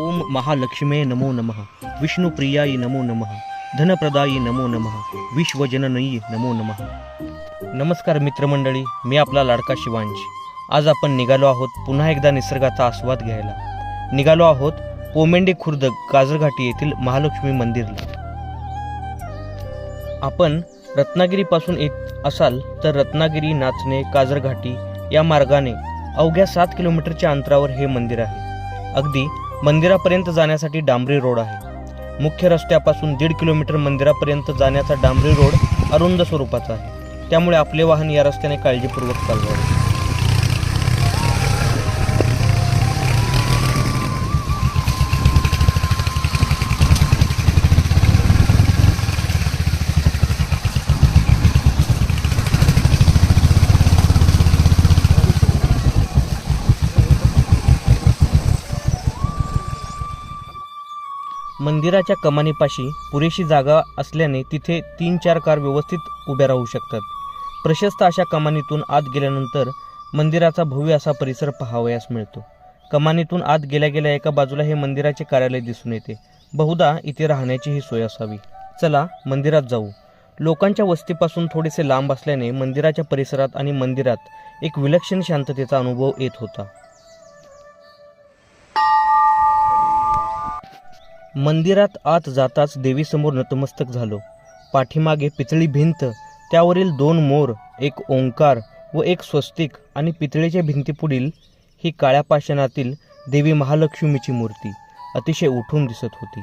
ओम महालक्ष्मे नमो नमः। विष्णुप्रियाय नमो नमः। धनप्रदायी नमो नमः। विश्वजननयी नमो नमः। नमस्कार मित्रमंडळी मी आपला लाडका शिवांश. आज आपण निघालो आहोत पुन्हा एकदा निसर्गाचा आस्वाद घ्यायला. निघालो आहोत पोमेंडे खुर्द गाजरघाटी येथील महालक्ष्मी मंदिरला. आपण रत्नागिरीपासून येत असाल तर रत्नागिरी नाचणे काजरघाटी या मार्गाने अवघ्या सात किलोमीटरच्या अंतरावर हे मंदिर आहे. अगदी मंदिरापर्यंत जाण्यासाठी डांबरी रोड आहे. मुख्य रस्त्यापासून दीड किलोमीटर मंदिरापर्यंत जाण्याचा डांबरी रोड अरुंद स्वरूपाचा आहे. त्यामुळे आपले वाहन या रस्त्याने काळजीपूर्वक चालवावे. मंदिराच्या कमानीपाशी पुरेशी जागा असल्याने तिथे तीन चार कार व्यवस्थित उभ्या राहू शकतात. प्रशस्त अशा कमानीतून आत गेल्यानंतर मंदिराचा भव्य असा परिसर पहावयास मिळतो. कमानीतून आत गेल्या गेल्या एका बाजूला हे मंदिराचे कार्यालय दिसून येते. बहुधा इथे राहण्याची ही सोय असावी. चला मंदिरात जाऊ. लोकांच्या वस्तीपासून थोडेसे लांब असल्याने मंदिराच्या परिसरात आणि मंदिरात एक विलक्षण शांततेचा अनुभव येत होता. मंदिरात आत जाताच देवीसमोर नतमस्तक झालो. पाठीमागे पितळी भिंत त्यावरील दोन मोर एक ओंकार व एक स्वस्तिक आणि पितळेच्या भिंतीपुढील ही काळ्या पाषाणातील देवी महालक्ष्मीची मूर्ती अतिशय उठून दिसत होती.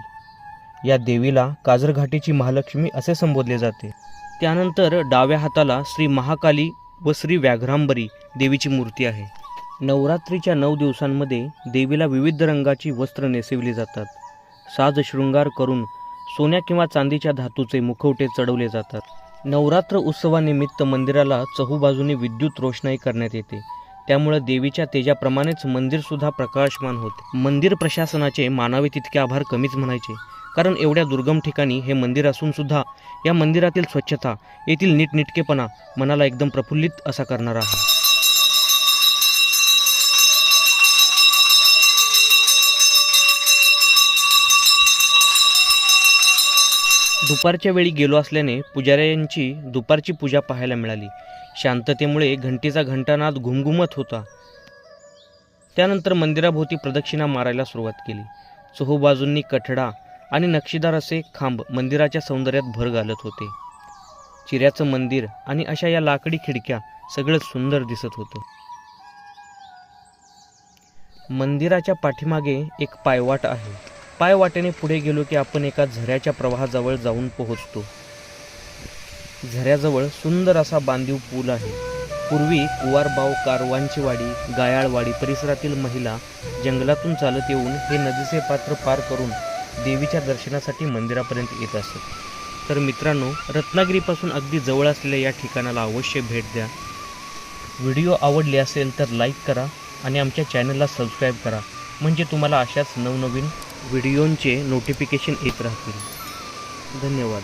या देवीला काजरघाटीची महालक्ष्मी असे संबोधले जाते. त्यानंतर डाव्या हाताला श्री महाकाली व श्री व्याघ्रांबरी देवीची मूर्ती आहे. नवरात्रीच्या नऊ दिवसांमध्ये देवीला विविध रंगाची वस्त्र नेसविली जातात. साजशृंगार करून सोन्या किंवा चांदीच्या धातूचे मुखवटे चढवले जातात. नवरात्र उत्सवानिमित्त मंदिराला चहूबाजूने विद्युत रोषणाई करण्यात येते. त्यामुळे देवीच्या तेजाप्रमाणेच मंदिरसुद्धा प्रकाशमान होते. मंदिर प्रशासनाचे मानावे तितके आभार कमीच म्हणायचे. कारण एवढ्या दुर्गम ठिकाणी हे मंदिर असूनसुद्धा या मंदिरातील स्वच्छता येथील नीटनिटकेपणा मनाला एकदम प्रफुल्लित असा करणारा आहे. दुपारच्या वेळी गेलो असल्याने पुजाऱ्यांची दुपारची पूजा पाहायला मिळाली. शांततेमुळे घंटीचा घंटानाद घुमघुमत होता. त्यानंतर मंदिराभोवती प्रदक्षिणा मारायला सुरुवात केली. चहूबाजूंनी कठडा आणि नक्षीदार असे खांब मंदिराच्या सौंदर्यात भर घालत होते. चिऱ्याचं मंदिर आणि अशा या लाकडी खिडक्या सगळं सुंदर दिसत होतं. मंदिराच्या पाठीमागे एक पायवाट आहे. पायवाटेने पुढे गेलो की आपण एका झऱ्याच्या प्रवाहाजवळ जाऊन पोहोचतो. झऱ्याजवळ सुंदर असा बांधीव पूल आहे. पूर्वी कुवारबाव कारवांची वाडी गायाळवाडी परिसरातील महिला जंगलातून चालत येऊन हे नदीचे पात्र पार करून देवीच्या दर्शनासाठी मंदिरापर्यंत येत असत. तर मित्रांनो रत्नागिरीपासून अगदी जवळ असलेल्या या ठिकाणाला अवश्य भेट द्या. व्हिडिओ आवडले असेल तर लाईक करा आणि आमच्या चॅनलला सबस्क्राईब करा. म्हणजे तुम्हाला अशाच नवनवीन व्हिडिओंचे नोटिफिकेशन येत राहतील. धन्यवाद.